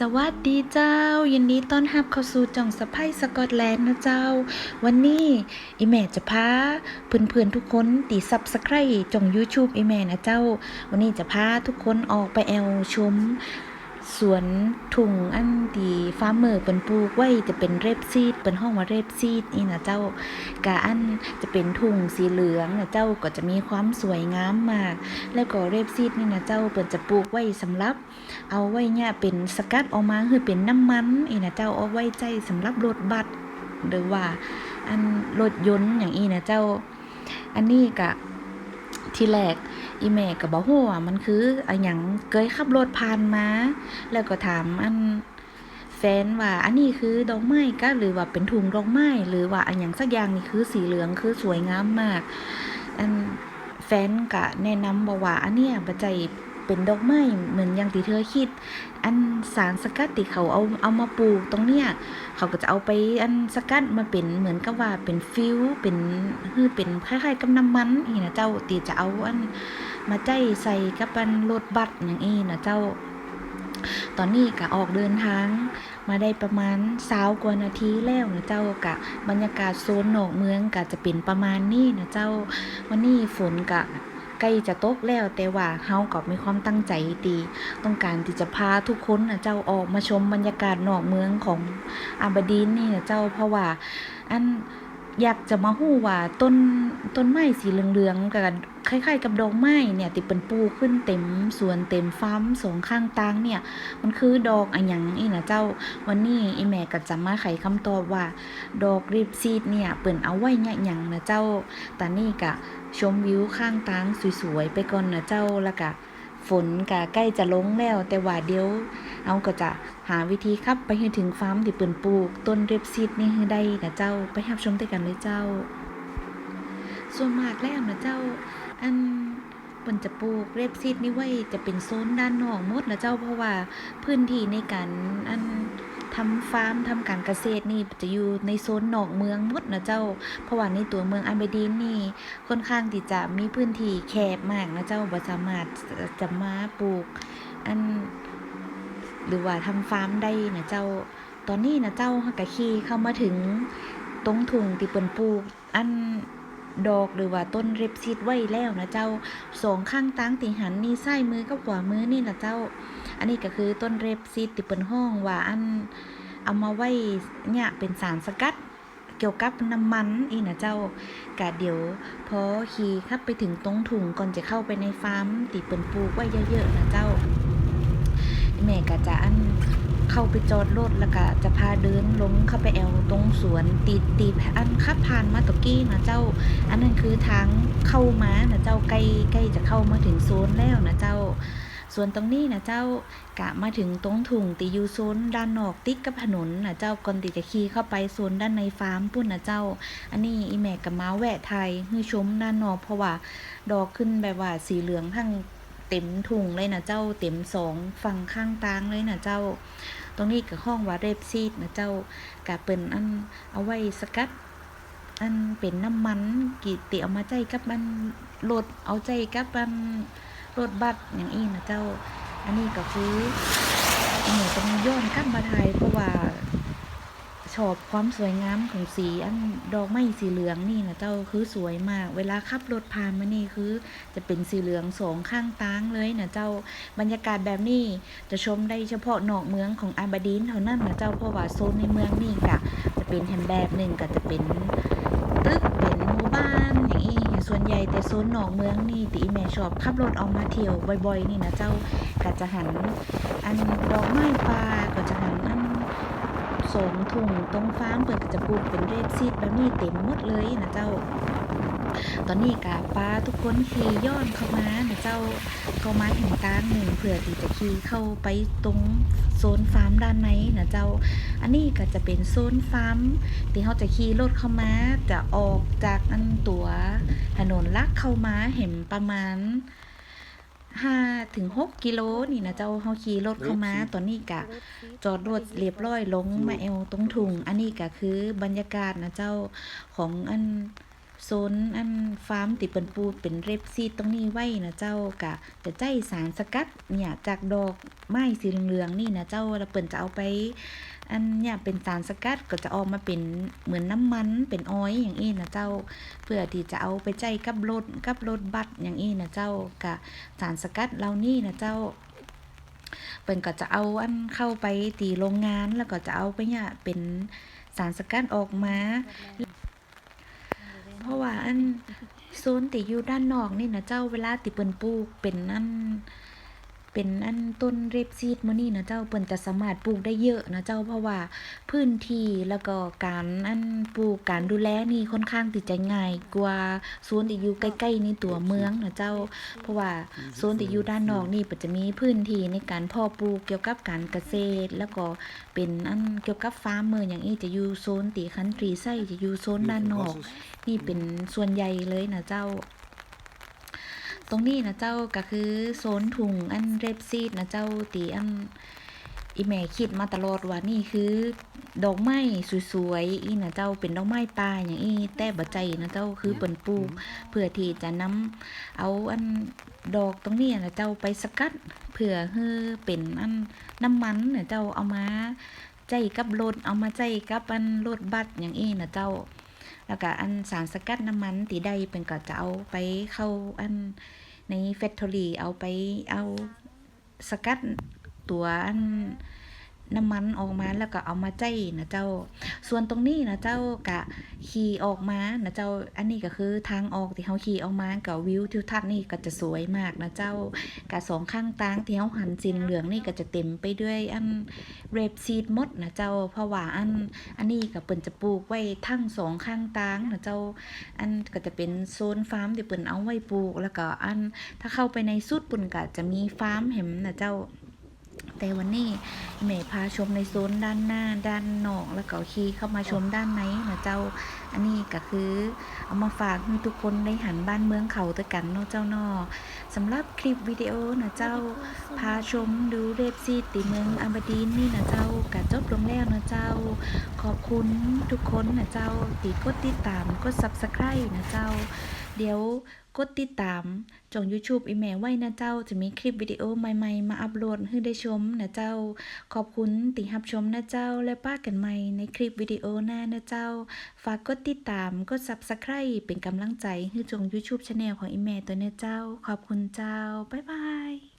สวัสดีเจ้า ยินดีต้อนรับเข้าสู่จ่องสะพ้ายสกอตแลนด์นะเจ้า วันนี้อีแม่จะพาเพื่อนๆทุกคนตีซับสไครต์จ่อง YouTube อีแม่นะเจ้า วันนี้จะพาทุกคนออกไปแอลชม สวนถุงอันตีฟาร์มเมอร์เปินปลูกไว้จะเป็นเรปซีดเปินห้องว่าเรปซีดนี่นะเจ้ากะอันจะเป็นถุงสีเหลืองนะเจ้าก็จะมีความสวยงามมาก แล้วก็เรปซีดนี่นะเจ้าเปินจะปลูกไว้สำหรับ เอาไว้เนี่ยเป็นสกัดออกมาคือเป็นน้ำมันอีนะเจ้าเอาไว้ใจสำหรับรถบัสหรือว่าอันรถยนต์อย่างอีนะเจ้า อันนี้กะ ที่แรกอีแม่ก็บอกว่ามันคืออะหยังเคยขับรถผ่านมา แล้วก็ถามอันแฟนว่าอันนี้คือดอกไม้ก็หรือว่าเป็นถุงดอกไม้หรือว่าอันหยังสักอย่างนี่คือสีเหลืองคือสวยงามมาก อันแฟนก็แนะนำบอกว่าอันเนี้ยปัจจ เป็นดอกไม้เหมือนอย่างที่เธอคิด อันสารสกัดที่เขาเอาเอามาปลูกตรงเนี้ยเขาก็จะเอาไปอันสกัดมาเป็นเหมือนกับว่าเป็นฟิวเป็นคือเป็นคล้ายๆกับน้ำมันนี่นะเจ้าตีจะเอาอันมาใจใส่กับอันรถบัสอย่างนี้นะเจ้า ตอนนี้ก็ออกเดินทางมาได้ประมาณสาวกว่านาทีแล้วนะเจ้ากะ บรรยากาศโซนหนอกเมืองก็จะเป็นประมาณนี้นะเจ้า วันนี้ฝนกะ กล้จะตกแล้วแต่ว่าเฮาก็มีความตั้งใจดีต้องการที่จะพาทุกคนนะเจ้าออกมาชมบรรยากาศนอกเมืองของอาบดีนนี่นะเจ้าเพราะว่าอัน อยากจะมาฮู้ว่าต้นต้นไม้สีเหลืองๆกับคล้ายๆ กับดอกไม้เนี่ยที่เป็นปูขึ้นเต็มสวนเต็มฟาร์มสองข้างตางเนี่ย มันคือดอกอะหยังอีนะเจ้าวันนี้อีแม่ก็จะมาไขคำตอบว่า ดอกริบซีดเนี่ยเปิ่นเอาไว้เนี่ยหยังนะเจ้าตอนนี้ก็ชมวิวข้างตางสวยๆไปก่อนนะเจ้าแล้วก็ ฝนก็ใกล้จะลงแล้ว แต่ว่าเดี๋ยวเอาก็จะหาวิธีครับไปให้ถึงฟาร์มที่เปิ่นปลูก ต้นเรปซีดนี่ให้ได้นะเจ้าไปรับชมด้วยกันเลยเจ้า ส่วนมากแล้วนะเจ้า อันเปิ่นจะปลูกเรปซีดนี่ไว้จะเป็นโซนด้านนอกหมดนะเจ้าเพราะว่าพื้นที่ในการอัน ทำฟาร์มทำการเกษตรนี่จะอยู่ในโซนนอกเมืองหมดนะเจ้า เพราะว่าในตัวเมืองอันเบดีนนี่ค่อนข้างที่จะมีพื้นที่แคบมากนะเจ้าบ่สามารถจะมาปลูก อัน หรือว่าทำฟาร์มได้นะเจ้า ตอนนี้นะเจ้าฮักกะขี่เข้ามาถึงตรงถุงที่เปิ่นปลูก อันดอกหรือว่าต้นเรปซีดไว้แล้วนะเจ้าสองข้างตั้งติหันนี่ซ้มือกับขวามือนี่นะเจ้า อันนี้ก็คือต้นเรปซีดที่เปิ่นห้องว่าอันเอามาไว้เนี่ยเป็นสารสกัดเกี่ยวกับน้ำมันอีนะเจ้ากะเดี๋ยวพอขี่ขับไปถึงตรงถุงก่อนจะเข้าไปในฟาร์มติเปิ่นปลูกไว้เยอะๆนะเจ้า แม่ก็จะอันเข้าไปจอดรถแล้วก็จะพาเดินลงเข้าไปแอวตรงสวนตีตีอันขับผ่านมาตะกี้นะเจ้า อันนั้นคือทางเข้ามานะเจ้าใกล้ใกล้จะเข้ามาถึงโซนแล้วนะเจ้า ส่วนตรงนี้นะเจ้ากะมาถึงตรงถุงตีอยู่โซนด้านนอกติดกับถนนนะเจ้าก่อนตีจะขี่เข้าไปโซนด้านในฟาร์มปุ่นนะเจ้า อันนี้อีแม่กับมาแวะไทยให้ชมด้านนอกเพราะว่าดอกขึ้นแบบว่าสีเหลืองทั้งเต็มถุงเลยนะเจ้าเต็มสองฝั่งข้างตางเลยนะเจ้า ตรงนี้กับห้องว่าเรปซีดนะเจ้ากะเป็นอันเอาไว้สกัดอันเป็นน้ำมันกีเติเอามาใจกับมันรถเอาใจกับมัน รถบัสอย่างอี้นะเจ้า อันนี้ก็คือหนูต้องย้อนกลับมาไทยเพราะว่าชอบความสวยงามของสีอันดอกไม้สีเหลืองนี่นะเจ้าคือสวยมาก เวลาขับรถผ่านมานี่คือ จะเป็นสีเหลืองสองข้างตางเลยนะเจ้าบรรยากาศแบบนี้จะชมได้เฉพาะนอกเมืองของอาบาดีนเท่านั้นนะเจ้าเพราะว่าโซนในเมืองนี่กะจะเป็นแฮมแบบหนึ่งก็จะเป็น ใหญ่แต่โซนนองเมืองนี่ตีแม่ชอบขับรถออกมาเที่ยวบ่อยๆ นี่นะเจ้าก็จะหันอันดอกไม้ป่าก็จะหันอันสองถุงตรงฟามเปิดก็จะปลูกเป็นเรดซีดแบบนี้เต็มหมดเลยนะเจ้า ตอนนี้กะป้าทุกคนขี่ย้อนเข้ามานะเจ้าเข้ามาถึงกลางหนึ่งเผื่อที่จะขี่เข้าไปตรงโซนฟาร์มด้านในนะเจ้า อันนี้ก็จะเป็นโซนฟาร์มที่เขาจะขี่รถเข้ามาจะออกจากอันตัวถนนลักเข้ามาเห็นประมาณห้าถึงหกกิโลนี่นะเจ้าเขาขี่รถเข้ามาตอนนี้กะ จอดรถเรียบร้อยลงมาแอวตรงถุง อันนี้ก็คือบรรยากาศนะเจ้าของอัน โซนอันฟาร์มติเปินปูเป็นเรปซีดตรงนี้ไว้นะเจ้ากะจะใจสารสกัดเนี่ยจากดอกไม้สีเหลืองๆนี่นะเจ้าแล้วเปิ่นจะเอาไป อันเนี่ยเป็นสารสกัดก็จะออกมาเป็นเหมือนน้ำมันเป็นออยอย่างนี้นะเจ้า เพื่อที่จะเอาไปใจกับรถกับรถบัสอย่างนี้นะเจ้ากะสารสกัดเหล่านี้นะเจ้าเปิ้นก็จะเอาอันเข้าไปตีโรงงานแล้วก็จะเอาไปเนี่ยเป็นสารสกัดออกมา เพราะว่าอันโซนติอยู่ด้านนอกนี่นะเจ้าเวลาติเปิ้นปลูกเป็นนั่น เป็นอันต้นเรปซีดมื้อนี้นะเจ้าเปิ้นจะสามารถปลูกได้เยอะนะเจ้าเพราะว่าพื้นที่แล้วก็การอันปลูกการดูแลนี่ค่อนข้างที่จง่ายกว่าโซนที่อยู่ใกล้ๆในตัวเมืองนะเจ้า เพราะว่าโซนที่อยู่ด้านนอกนี่เปิ้นจะมีพื้นที่ในการเพาะปลูกเกี่ยวกับการเกษตร แล้วก็เป็นอันเกี่ยวกับฟาร์มเมอร์อย่างนี้จะอยู่โซนตีคันทรีไซจะอยู่โซนด้านนอก นี่เป็นส่วนใหญ่เลยนะเจ้า ตรงนี้นะเจ้าก็คือโซนถุงอันเรปซีดนะเจ้าตีอันอีแม่คิดมาตลอดว่านี่คือ ดอกไม้สวยๆอีนะเจ้าเป็นดอกไม้ป่าอย่างอีแต่บ่ใจนะเจ้าคือเปิ่นปลูกเพื่อที่จะนำเอาอันดอกตรงนี้นะเจ้าไปสกัดเพื่อให้เป็นอันน้ำมันนะเจ้าเอามาใจกับรถเอามาใจกับอันรถบัสอย่างอีนะเจ้า แล้วก็อันสารสกัดน้ำมันตีได้เป็นก็จะเอาไปเข้าอันในแฟคทอรี่เอาไปเอาสกัดตัวอัน น้ำมันออกมาแล้วก็เอามาใจนะเจ้า ส่วนตรงนี้นะเจ้ากะขี่ออกมานะเจ้าอันนี้ก็คือทางออกที่เขาขี่ออกมากับวิวทิวทัศน์นี่ก็จะสวยมากนะเจ้ากะสองข้างตางที่เขาหันสีเหลืองนี่ก็จะเต็มไปด้วยอันเรปซีดมดนะเจ้าเพราะว่าอันอันนี้ก็เปิ่นจะปลูกไว้ทั้งสองข้างตางนะเจ้าอันก็จะเป็นโซนฟาร์มที่เปิ่นเอาไว้ปลูก แล้วก็อันถ้าเข้าไปในสุดปุ่นก็จะมีฟาร์มเห็มนะเจ้า แต่วันนี้แม่พาชมในโซนด้านหน้าด้านนอกแล้วก็ขี่เข้ามาชมด้านในนะเจ้า อันนี้ก็คือเอามาฝากให้ทุกคนได้หันบ้านเมืองเขาตะกันเนาะเจ้านอสำหรับคลิปวิดีโอนะเจ้า พาชมดูเรปซีติเมืองอาบดีนนี่นะเจ้ากะจบลงแล้วนะเจ้า ขอบคุณทุกคนนะเจ้าตีกดติดตามกด subscribe นะเจ้า เดี๋ยวกดติดตามจอง YouTube อีเมลไว้นะเจ้า จะมีคลิปวิดีโอใหม่ๆ มาอัปโหลดให้ได้ชมนะเจ้า ขอบคุณติฮับชมนะเจ้า และป้ากันใหม่ในคลิปวิดีโอหน้านะเจ้า ฝากกดติดตามกด subscribe เป็นกำลังใจให้จง YouTube Channel ของอีเมลตัวนะเจ้า ขอบคุณเจ้า บ๊ายบาย